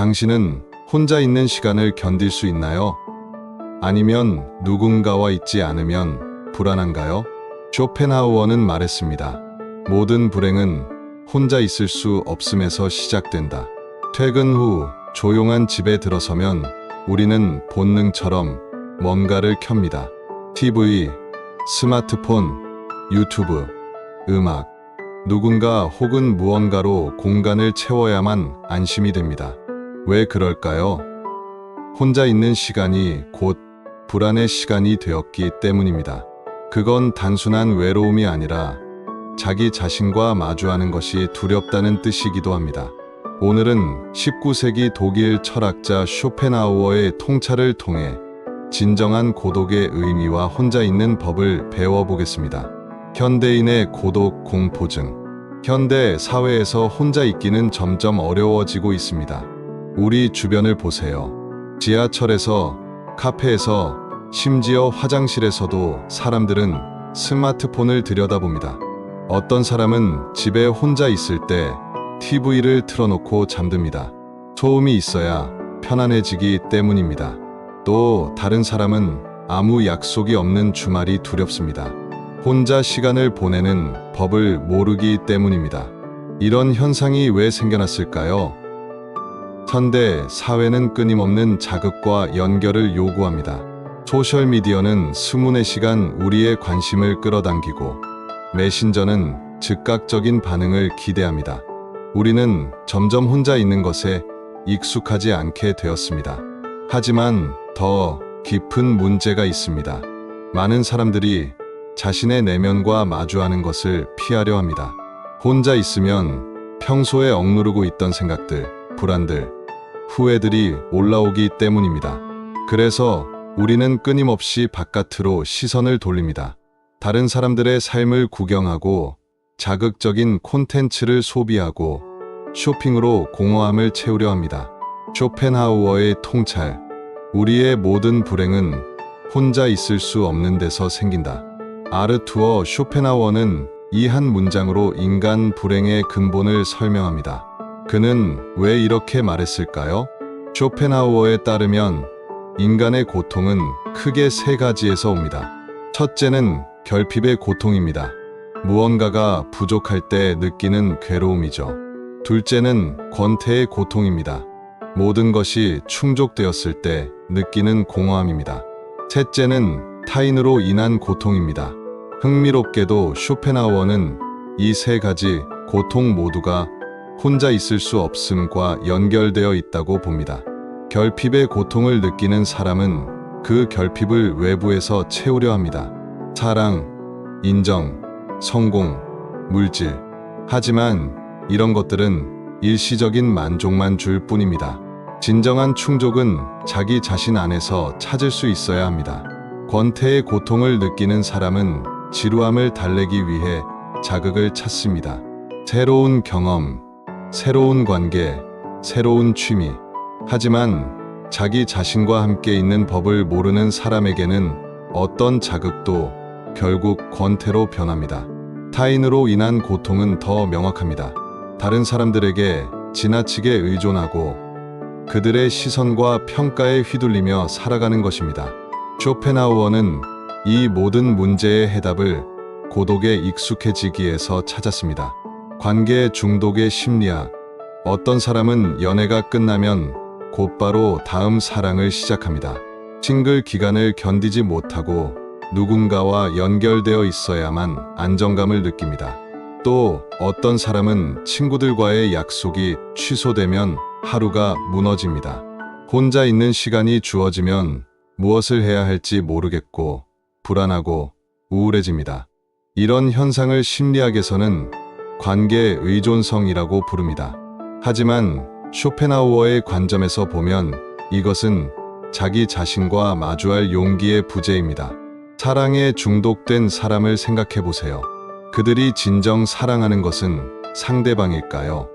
당신은 혼자 있는 시간을 견딜 수 있나요? 아니면 누군가와 있지 않으면 불안한가요? 쇼펜하우어는 말했습니다. 모든 불행은 혼자 있을 수 없음에서 시작된다. 퇴근 후 조용한 집에 들어서면 우리는 본능처럼 뭔가를 켭니다. TV, 스마트폰, 유튜브, 음악. 누군가 혹은 무언가로 공간을 채워야만 안심이 됩니다. 왜 그럴까요? 혼자 있는 시간이 곧 불안의 시간이 되었기 때문입니다. 그건 단순한 외로움이 아니라 자기 자신과 마주하는 것이 두렵다는 뜻이기도 합니다. 오늘은 19세기 독일 철학자 쇼펜하우어의 통찰을 통해 진정한 고독의 의미와 혼자 있는 법을 배워보겠습니다. 현대인의 고독 공포증. 현대 사회에서 혼자 있기는 점점 어려워지고 있습니다. 우리 주변을 보세요. 지하철에서, 카페에서, 심지어 화장실에서도 사람들은 스마트폰을 들여다봅니다. 어떤 사람은 집에 혼자 있을 때 TV를 틀어놓고 잠듭니다. 소음이 있어야 편안해지기 때문입니다. 또 다른 사람은 아무 약속이 없는 주말이 두렵습니다. 혼자 시간을 보내는 법을 모르기 때문입니다. 이런 현상이 왜 생겨났을까요? 현대 사회는 끊임없는 자극과 연결을 요구합니다. 소셜미디어는 24시간 우리의 관심을 끌어당기고 메신저는 즉각적인 반응을 기대합니다. 우리는 점점 혼자 있는 것에 익숙하지 않게 되었습니다. 하지만 더 깊은 문제가 있습니다. 많은 사람들이 자신의 내면과 마주하는 것을 피하려 합니다. 혼자 있으면 평소에 억누르고 있던 생각들, 불안들, 후회들이 올라오기 때문입니다. 그래서 우리는 끊임없이 바깥으로 시선을 돌립니다. 다른 사람들의 삶을 구경하고 자극적인 콘텐츠를 소비하고 쇼핑으로 공허함을 채우려 합니다. 쇼펜하우어의 통찰. 우리의 모든 불행은 혼자 있을 수 없는 데서 생긴다. 아르투어 쇼펜하우어는 이 한 문장으로 인간 불행의 근본을 설명합니다. 그는 왜 이렇게 말했을까요? 쇼펜하우어에 따르면 인간의 고통은 크게 세 가지에서 옵니다. 첫째는 결핍의 고통입니다. 무언가가 부족할 때 느끼는 괴로움이죠. 둘째는 권태의 고통입니다. 모든 것이 충족되었을 때 느끼는 공허함입니다. 셋째는 타인으로 인한 고통입니다. 흥미롭게도 쇼펜하우어는 이 세 가지 고통 모두가 혼자 있을 수 없음과 연결되어 있다고 봅니다. 결핍의 고통을 느끼는 사람은 그 결핍을 외부에서 채우려 합니다. 사랑, 인정, 성공, 물질. 하지만 이런 것들은 일시적인 만족만 줄 뿐입니다. 진정한 충족은 자기 자신 안에서 찾을 수 있어야 합니다. 권태의 고통을 느끼는 사람은 지루함을 달래기 위해 자극을 찾습니다. 새로운 경험, 새로운 관계, 새로운 취미. 하지만 자기 자신과 함께 있는 법을 모르는 사람에게는 어떤 자극도 결국 권태로 변합니다. 타인으로 인한 고통은 더 명확합니다. 다른 사람들에게 지나치게 의존하고 그들의 시선과 평가에 휘둘리며 살아가는 것입니다. 쇼펜하우어는 이 모든 문제의 해답을 고독에 익숙해지기에서 찾았습니다. 관계 중독의 심리학. 어떤 사람은 연애가 끝나면 곧바로 다음 사랑을 시작합니다. 싱글 기간을 견디지 못하고 누군가와 연결되어 있어야만 안정감을 느낍니다. 또 어떤 사람은 친구들과의 약속이 취소되면 하루가 무너집니다. 혼자 있는 시간이 주어지면 무엇을 해야 할지 모르겠고 불안하고 우울해집니다. 이런 현상을 심리학에서는 관계 의존성이라고 부릅니다. 하지만 쇼펜하우어의 관점에서 보면 이것은 자기 자신과 마주할 용기의 부재입니다. 사랑에 중독된 사람을 생각해 보세요. 그들이 진정 사랑하는 것은 상대방일까요?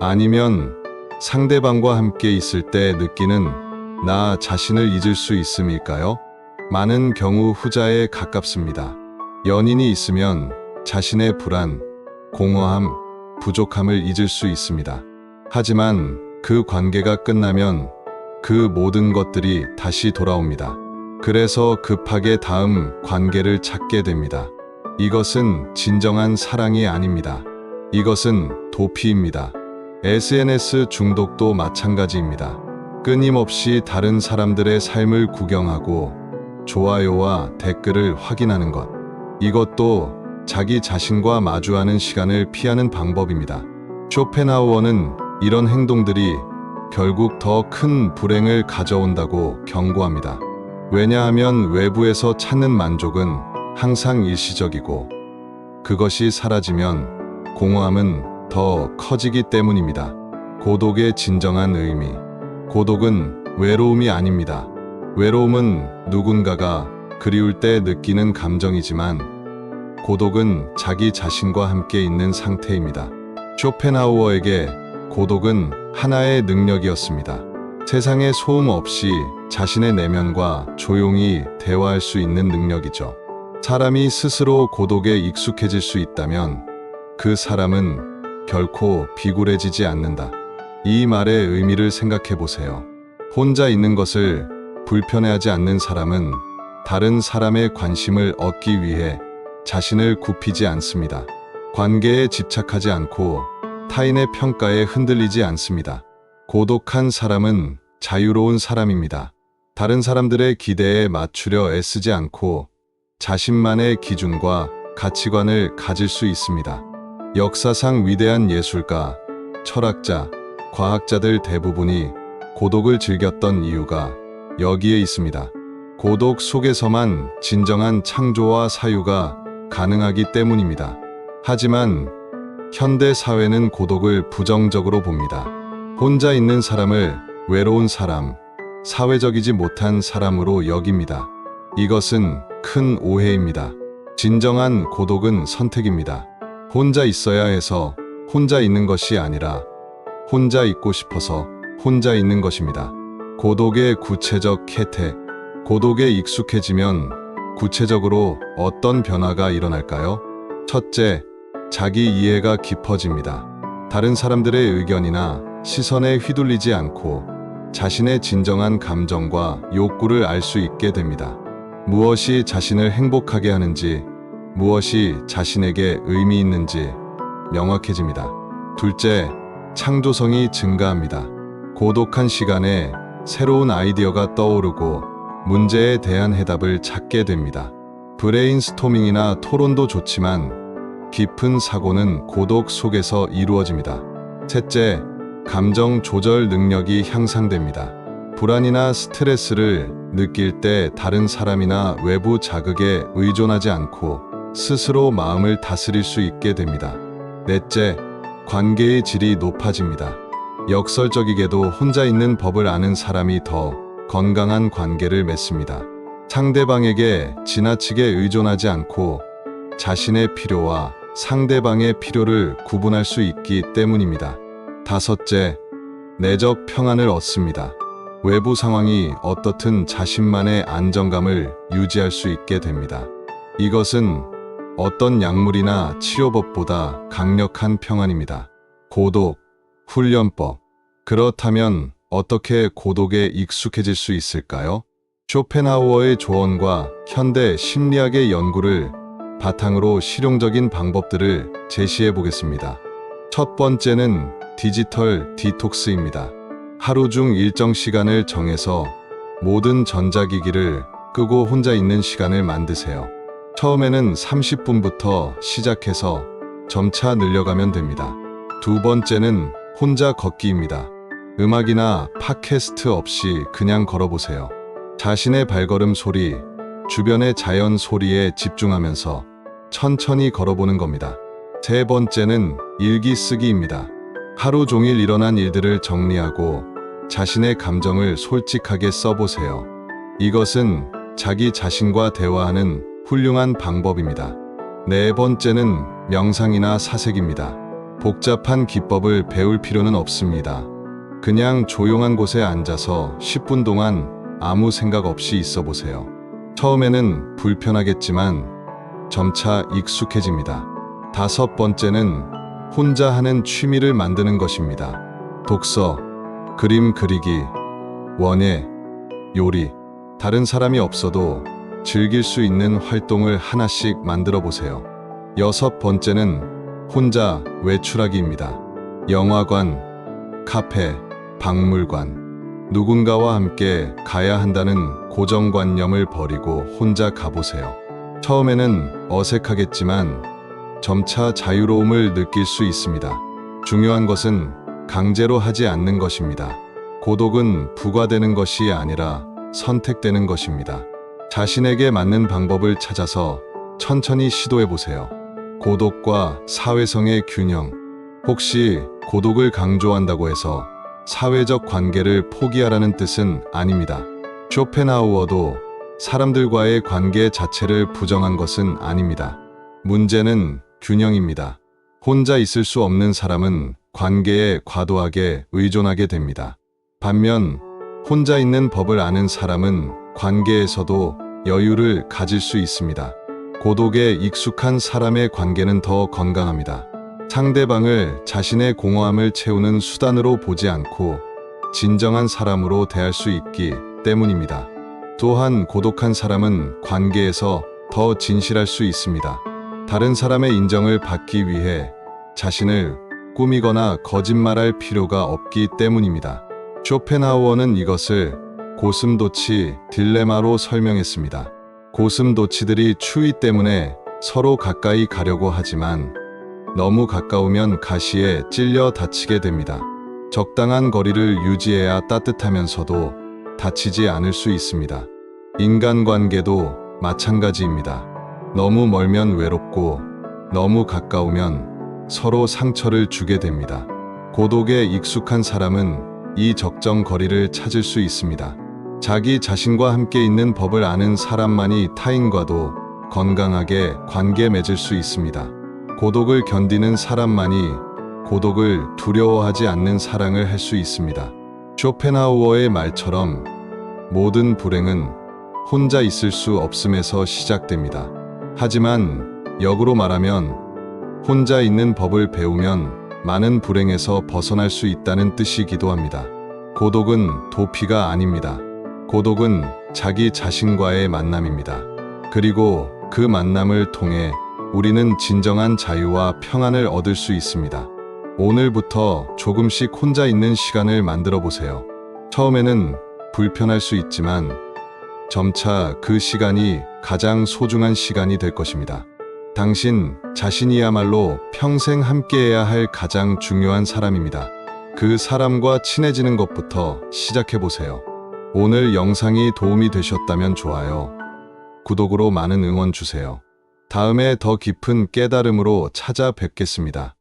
아니면 상대방과 함께 있을 때 느끼는 나 자신을 잊을 수 있음일까요? 많은 경우 후자에 가깝습니다. 연인이 있으면 자신의 불안, 공허함, 부족함을 잊을 수 있습니다. 하지만 그 관계가 끝나면 그 모든 것들이 다시 돌아옵니다. 그래서 급하게 다음 관계를 찾게 됩니다. 이것은 진정한 사랑이 아닙니다. 이것은 도피입니다. SNS 중독도 마찬가지입니다. 끊임없이 다른 사람들의 삶을 구경하고 좋아요와 댓글을 확인하는 것. 이것도 자기 자신과 마주하는 시간을 피하는 방법입니다. 쇼펜하우어는 이런 행동들이 결국 더 큰 불행을 가져온다고 경고합니다. 왜냐하면 외부에서 찾는 만족은 항상 일시적이고 그것이 사라지면 공허함은 더 커지기 때문입니다. 고독의 진정한 의미. 고독은 외로움이 아닙니다. 외로움은 누군가가 그리울 때 느끼는 감정이지만 고독은 자기 자신과 함께 있는 상태입니다. 쇼펜하우어에게 고독은 하나의 능력이었습니다. 세상의 소음 없이 자신의 내면과 조용히 대화할 수 있는 능력이죠. 사람이 스스로 고독에 익숙해질 수 있다면 그 사람은 결코 비굴해지지 않는다. 이 말의 의미를 생각해 보세요. 혼자 있는 것을 불편해하지 않는 사람은 다른 사람의 관심을 얻기 위해 자신을 굽히지 않습니다. 관계에 집착하지 않고 타인의 평가에 흔들리지 않습니다. 고독한 사람은 자유로운 사람입니다. 다른 사람들의 기대에 맞추려 애쓰지 않고 자신만의 기준과 가치관을 가질 수 있습니다. 역사상 위대한 예술가, 철학자, 과학자들 대부분이 고독을 즐겼던 이유가 여기에 있습니다. 고독 속에서만 진정한 창조와 사유가 가능하기 때문입니다. 하지만 현대 사회는 고독을 부정적으로 봅니다. 혼자 있는 사람을 외로운 사람, 사회적이지 못한 사람으로 여깁니다. 이것은 큰 오해입니다. 진정한 고독은 선택입니다. 혼자 있어야 해서 혼자 있는 것이 아니라 혼자 있고 싶어서 혼자 있는 것입니다. 고독의 구체적 혜택. 고독에 익숙해지면 구체적으로 어떤 변화가 일어날까요? 첫째, 자기 이해가 깊어집니다. 다른 사람들의 의견이나 시선에 휘둘리지 않고 자신의 진정한 감정과 욕구를 알 수 있게 됩니다. 무엇이 자신을 행복하게 하는지, 무엇이 자신에게 의미 있는지 명확해집니다. 둘째, 창조성이 증가합니다. 고독한 시간에 새로운 아이디어가 떠오르고 문제에 대한 해답을 찾게 됩니다. 브레인스토밍이나 토론도 좋지만 깊은 사고는 고독 속에서 이루어집니다. 셋째, 감정 조절 능력이 향상됩니다. 불안이나 스트레스를 느낄 때 다른 사람이나 외부 자극에 의존하지 않고 스스로 마음을 다스릴 수 있게 됩니다. 넷째, 관계의 질이 높아집니다. 역설적이게도 혼자 있는 법을 아는 사람이 더 건강한 관계를 맺습니다. 상대방에게 지나치게 의존하지 않고 자신의 필요와 상대방의 필요를 구분할 수 있기 때문입니다. 다섯째, 내적 평안을 얻습니다. 외부 상황이 어떻든 자신만의 안정감을 유지할 수 있게 됩니다. 이것은 어떤 약물이나 치료법보다 강력한 평안입니다. 고독, 훈련법. 그렇다면 어떻게 고독에 익숙해질 수 있을까요? 쇼펜하우어의 조언과 현대 심리학의 연구를 바탕으로 실용적인 방법들을 제시해 보겠습니다. 첫 번째는 디지털 디톡스입니다. 하루 중 일정 시간을 정해서 모든 전자기기를 끄고 혼자 있는 시간을 만드세요. 처음에는 30분부터 시작해서 점차 늘려가면 됩니다. 두 번째는 혼자 걷기입니다. 음악이나 팟캐스트 없이 그냥 걸어보세요. 자신의 발걸음 소리, 주변의 자연 소리에 집중하면서 천천히 걸어보는 겁니다. 세 번째는 일기 쓰기입니다. 하루 종일 일어난 일들을 정리하고 자신의 감정을 솔직하게 써보세요. 이것은 자기 자신과 대화하는 훌륭한 방법입니다. 네 번째는 명상이나 사색입니다. 복잡한 기법을 배울 필요는 없습니다. 그냥 조용한 곳에 앉아서 10분 동안 아무 생각 없이 있어 보세요. 처음에는 불편하겠지만 점차 익숙해집니다. 다섯 번째는 혼자 하는 취미를 만드는 것입니다. 독서, 그림 그리기, 원예, 요리, 다른 사람이 없어도 즐길 수 있는 활동을 하나씩 만들어 보세요. 여섯 번째는 혼자 외출하기입니다. 영화관, 카페, 박물관, 누군가와 함께 가야 한다는 고정관념을 버리고 혼자 가보세요. 처음에는 어색하겠지만 점차 자유로움을 느낄 수 있습니다. 중요한 것은 강제로 하지 않는 것입니다. 고독은 부과되는 것이 아니라 선택되는 것입니다. 자신에게 맞는 방법을 찾아서 천천히 시도해 보세요. 고독과 사회성의 균형. 혹시 고독을 강조한다고 해서 사회적 관계를 포기하라는 뜻은 아닙니다. 쇼펜하우어도 사람들과의 관계 자체를 부정한 것은 아닙니다. 문제는 균형입니다. 혼자 있을 수 없는 사람은 관계에 과도하게 의존하게 됩니다. 반면 혼자 있는 법을 아는 사람은 관계에서도 여유를 가질 수 있습니다. 고독에 익숙한 사람의 관계는 더 건강합니다. 상대방을 자신의 공허함을 채우는 수단으로 보지 않고 진정한 사람으로 대할 수 있기 때문입니다. 또한 고독한 사람은 관계에서 더 진실할 수 있습니다. 다른 사람의 인정을 받기 위해 자신을 꾸미거나 거짓말할 필요가 없기 때문입니다. 쇼펜하우어는 이것을 고슴도치 딜레마로 설명했습니다. 고슴도치들이 추위 때문에 서로 가까이 가려고 하지만 너무 가까우면 가시에 찔려 다치게 됩니다. 적당한 거리를 유지해야 따뜻하면서도 다치지 않을 수 있습니다. 인간관계도 마찬가지입니다. 너무 멀면 외롭고 너무 가까우면 서로 상처를 주게 됩니다. 고독에 익숙한 사람은 이 적정 거리를 찾을 수 있습니다. 자기 자신과 함께 있는 법을 아는 사람만이 타인과도 건강하게 관계 맺을 수 있습니다. 고독을 견디는 사람만이 고독을 두려워하지 않는 사랑을 할 수 있습니다. 쇼펜하우어의 말처럼 모든 불행은 혼자 있을 수 없음에서 시작됩니다. 하지만 역으로 말하면 혼자 있는 법을 배우면 많은 불행에서 벗어날 수 있다는 뜻이기도 합니다. 고독은 도피가 아닙니다. 고독은 자기 자신과의 만남입니다. 그리고 그 만남을 통해 우리는 진정한 자유와 평안을 얻을 수 있습니다. 오늘부터 조금씩 혼자 있는 시간을 만들어 보세요. 처음에는 불편할 수 있지만 점차 그 시간이 가장 소중한 시간이 될 것입니다. 당신 자신이야말로 평생 함께해야 할 가장 중요한 사람입니다. 그 사람과 친해지는 것부터 시작해 보세요. 오늘 영상이 도움이 되셨다면 좋아요. 구독으로 많은 응원 주세요. 다음에 더 깊은 깨달음으로 찾아뵙겠습니다.